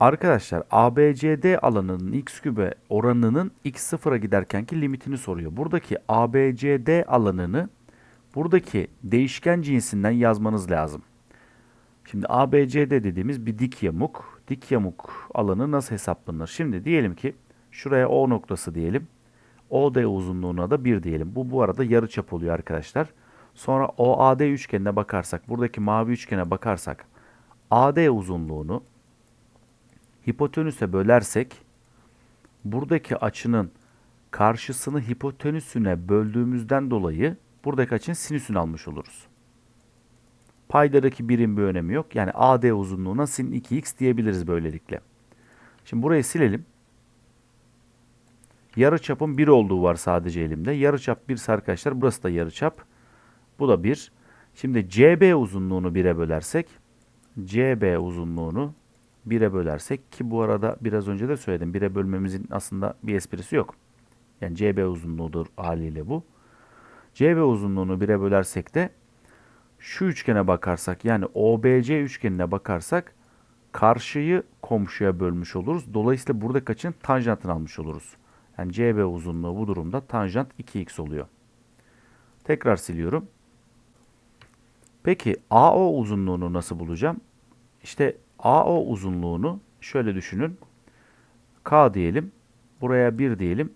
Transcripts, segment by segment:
Arkadaşlar ABCD alanının x kübe oranının x sıfıra giderkenki limitini soruyor. Buradaki ABCD alanını buradaki değişken cinsinden yazmanız lazım. Şimdi ABCD dediğimiz bir dik yamuk. Dik yamuk alanı nasıl hesaplanır? Şimdi diyelim ki şuraya O noktası diyelim. OD uzunluğuna da 1 diyelim. Bu bu arada yarıçap oluyor arkadaşlar. Sonra OAD üçgenine bakarsak, buradaki mavi üçgene bakarsak AD uzunluğunu hipotenüse bölersek buradaki açının karşısını hipotenüsüne böldüğümüzden dolayı buradaki açının sinüsünü almış oluruz. Paydadaki birim bir önemi yok. Yani AD uzunluğuna sin 2x diyebiliriz böylelikle. Şimdi burayı silelim. Yarıçapın 1 olduğu var sadece elimde. Yarıçap 1 arkadaşlar. Burası da yarıçap. Bu da 1. Şimdi CB uzunluğunu 1'e bölersek CB uzunluğunu 1'e bölersek ki bu arada biraz önce de söyledim 1'e bölmemizin aslında bir esprisi yok. Yani CB uzunluğudur haliyle bu. CB uzunluğunu 1'e bölersek de şu üçgene bakarsak yani OBC üçgenine bakarsak karşıyı komşuya bölmüş oluruz. Dolayısıyla burada kaçın tanjantını almış oluruz. Yani CB uzunluğu bu durumda tanjant 2x oluyor. Tekrar siliyorum. Peki AO uzunluğunu nasıl bulacağım? İşte AO uzunluğunu şöyle düşünün. K diyelim. Buraya 1 diyelim.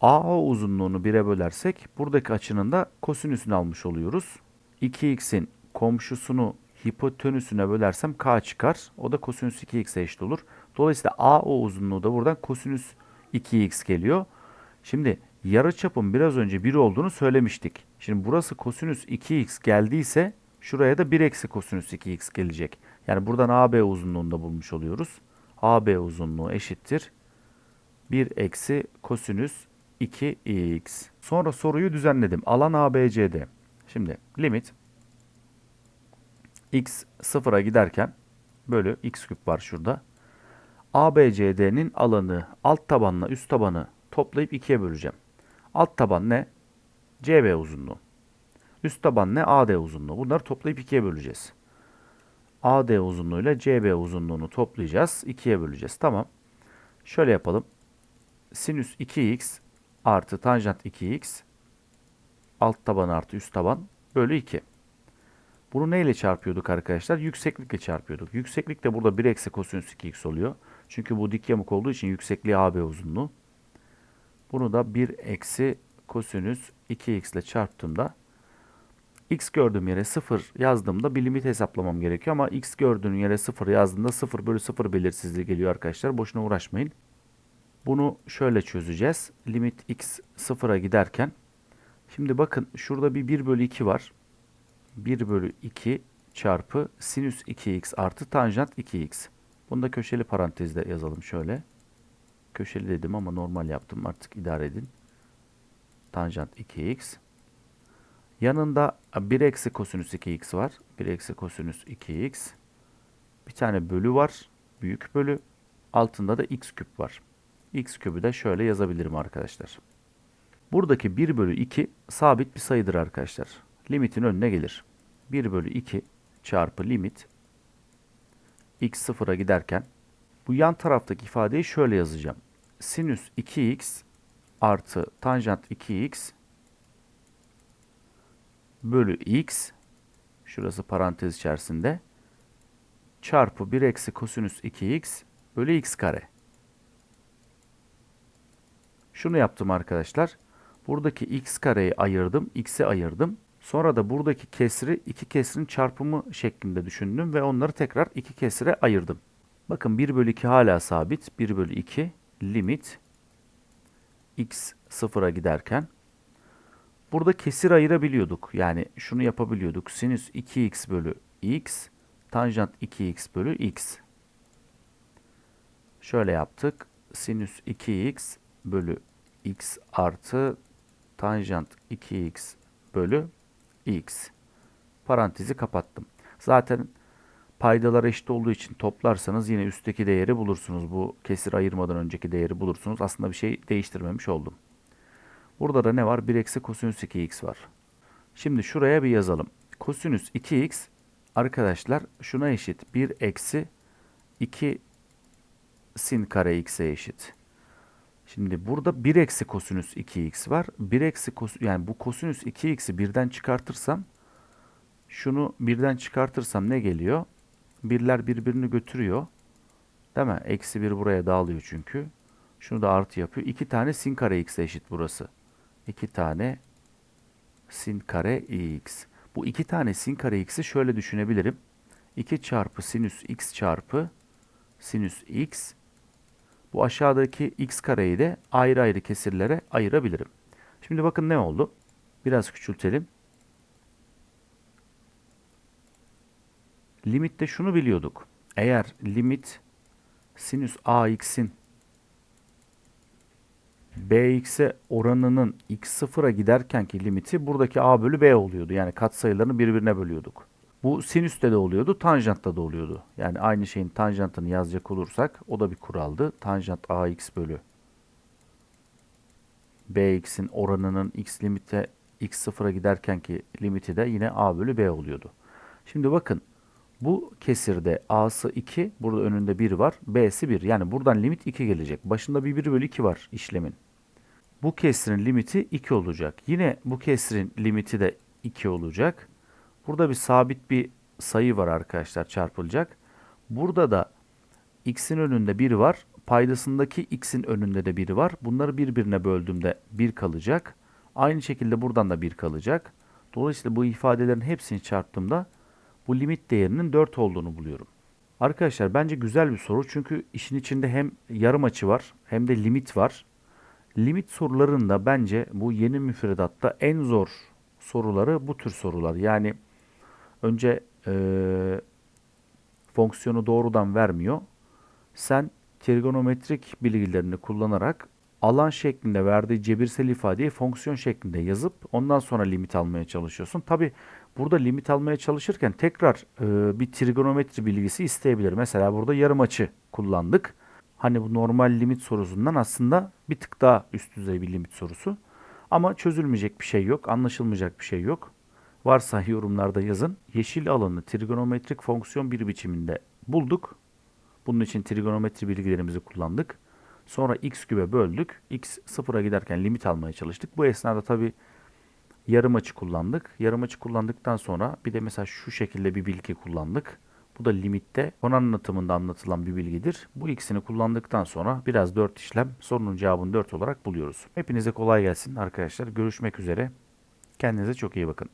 AO uzunluğunu 1'e bölersek buradaki açının da kosinüsünü almış oluyoruz. 2x'in komşusunu hipotenüsüne bölersem k çıkar. O da kosinüs 2x'e eşit olur. Dolayısıyla AO uzunluğu da buradan kosinüs 2x geliyor. Şimdi yarıçapın biraz önce 1 olduğunu söylemiştik. Şimdi burası kosinüs 2x geldiyse şuraya da 1 eksi kosinüs 2x gelecek. Yani buradan AB uzunluğunu da bulmuş oluyoruz. AB uzunluğu eşittir. 1 eksi kosinüs 2x. Sonra soruyu düzenledim. Alan ABCD. Şimdi limit x sıfıra giderken bölü x küp var şurada. ABCD'nin alanı alt tabanla üst tabanı toplayıp ikiye böleceğim. Alt taban ne? CB uzunluğu. Üst taban ne? AD uzunluğu. Bunları toplayıp ikiye böleceğiz. AD uzunluğuyla CB uzunluğunu toplayacağız. ikiye böleceğiz. Tamam. Şöyle yapalım. Sinüs 2x artı tanjant 2x alt taban artı üst taban bölü 2. Bunu neyle çarpıyorduk arkadaşlar? Yükseklikle çarpıyorduk. Yükseklik de burada 1 eksi kosinüs 2x oluyor. Çünkü bu dik yamuk olduğu için yüksekliği AB uzunluğu. Bunu da 1 eksi kosinüs 2x ile çarptığımda x gördüğüm yere 0 yazdığımda bir limit hesaplamam gerekiyor ama x gördüğün yere 0 yazdığında 0 bölü 0 belirsizliği geliyor arkadaşlar. Boşuna uğraşmayın. Bunu şöyle çözeceğiz. Limit x 0'a giderken şimdi bakın şurada bir 1 bölü 2 var. 1 bölü 2 çarpı sinüs 2x artı tanjant 2x. Bunu da köşeli parantezde yazalım şöyle. Köşeli dedim ama normal yaptım artık idare edin. Tanjant 2x. Yanında 1 eksi kosinüs 2x var. 1 eksi kosinüs 2x. Bir tane bölü var. Büyük bölü. Altında da x küp var. x küpü de şöyle yazabilirim arkadaşlar. Buradaki 1 bölü 2 sabit bir sayıdır arkadaşlar. Limitin önüne gelir. 1 bölü 2 çarpı limit x sıfıra giderken bu yan taraftaki ifadeyi şöyle yazacağım. Sinüs 2x artı tanjant 2x bölü x şurası parantez içerisinde çarpı 1 eksi kosinüs 2x bölü x kare. Şunu yaptım arkadaşlar. Buradaki x kareyi ayırdım, x'i ayırdım. Sonra da buradaki kesri iki kesrin çarpımı şeklinde düşündüm ve onları tekrar iki kesire ayırdım. Bakın 1 bölü 2 hala sabit. 1 bölü 2 limit x sıfıra giderken burada kesir ayırabiliyorduk. Yani şunu yapabiliyorduk. Sinüs 2x bölü x tanjant 2x bölü x. Şöyle yaptık. Sinüs 2x bölü x artı tanjant 2x bölü x. Parantezi kapattım. Zaten paydalar eşit olduğu için toplarsanız yine üstteki değeri bulursunuz. Bu kesir ayırmadan önceki değeri bulursunuz. Aslında bir şey değiştirmemiş oldum. Burada da ne var? 1 eksi kosinüs 2x var. Şimdi şuraya bir yazalım. Kosinüs 2x arkadaşlar şuna eşit. 1 eksi 2 sin kare x'e eşit. Şimdi burada 1 eksi kosinüs 2x var. 1 eksi kos yani bu kosinüs 2x'i birden çıkartırsam şunu birden çıkartırsam ne geliyor? Birler birbirini götürüyor. Değil mi? Eksi 1 buraya dağılıyor çünkü. Şunu da artı yapıyor. 2 tane sin kare x'e eşit burası. 2 tane sin kare x. Bu 2 tane sin kare x'i şöyle düşünebilirim. 2 çarpı sinüs x çarpı sinüs x. Bu aşağıdaki x kareyi de ayrı ayrı kesirlere ayırabilirim. Şimdi bakın ne oldu? Biraz küçültelim. Limitte şunu biliyorduk. Eğer limit sinüs ax'in bx'e oranının x sıfıra giderkenki limiti buradaki a bölü b oluyordu. Yani katsayılarını birbirine bölüyorduk. Bu sinüste de oluyordu, tanjantta da oluyordu. Yani aynı şeyin tanjantını yazacak olursak o da bir kuraldı. Tanjant ax bölü bx'in oranının x limite x sıfıra giderkenki limiti de yine a bölü b oluyordu. Şimdi bakın bu kesirde a'sı 2, burada önünde 1 var, b'si 1. Yani buradan limit 2 gelecek. Başında bir 1 bölü 2 var işlemin. Bu kesrin limiti 2 olacak. Yine bu kesrin limiti de 2 olacak. Burada bir sabit bir sayı var arkadaşlar çarpılacak. Burada da x'in önünde 1 var. Paydasındaki x'in önünde de 1 var. Bunları birbirine böldüğümde 1 kalacak. Aynı şekilde buradan da 1 kalacak. Dolayısıyla bu ifadelerin hepsini çarptığımda bu limit değerinin 4 olduğunu buluyorum. Arkadaşlar bence güzel bir soru çünkü işin içinde hem yarım açı var hem de limit var. Limit sorularında bence bu yeni müfredatta en zor soruları bu tür sorular. Yani önce e, fonksiyonu doğrudan vermiyor. Sen trigonometrik bilgilerini kullanarak alan şeklinde verdiği cebirsel ifadeyi fonksiyon şeklinde yazıp ondan sonra limit almaya çalışıyorsun. Tabi burada limit almaya çalışırken tekrar e, bir trigonometri bilgisi isteyebilir. Mesela burada yarım açı kullandık. Hani bu normal limit sorusundan aslında bir tık daha üst düzey bir limit sorusu. Ama çözülmeyecek bir şey yok, anlaşılmayacak bir şey yok. Varsa yorumlarda yazın. Yeşil alanı trigonometrik fonksiyon bir biçiminde bulduk. Bunun için trigonometri bilgilerimizi kullandık. Sonra x kübe böldük. x sıfıra giderken limit almaya çalıştık. Bu esnada tabi yarım açı kullandık. Yarım açı kullandıktan sonra bir de mesela şu şekilde bir bilgi kullandık. Bu da limitte konu anlatımında anlatılan bir bilgidir. Bu ikisini kullandıktan sonra biraz 4 işlem sorunun cevabını 4 olarak buluyoruz. Hepinize kolay gelsin arkadaşlar. Görüşmek üzere. Kendinize çok iyi bakın.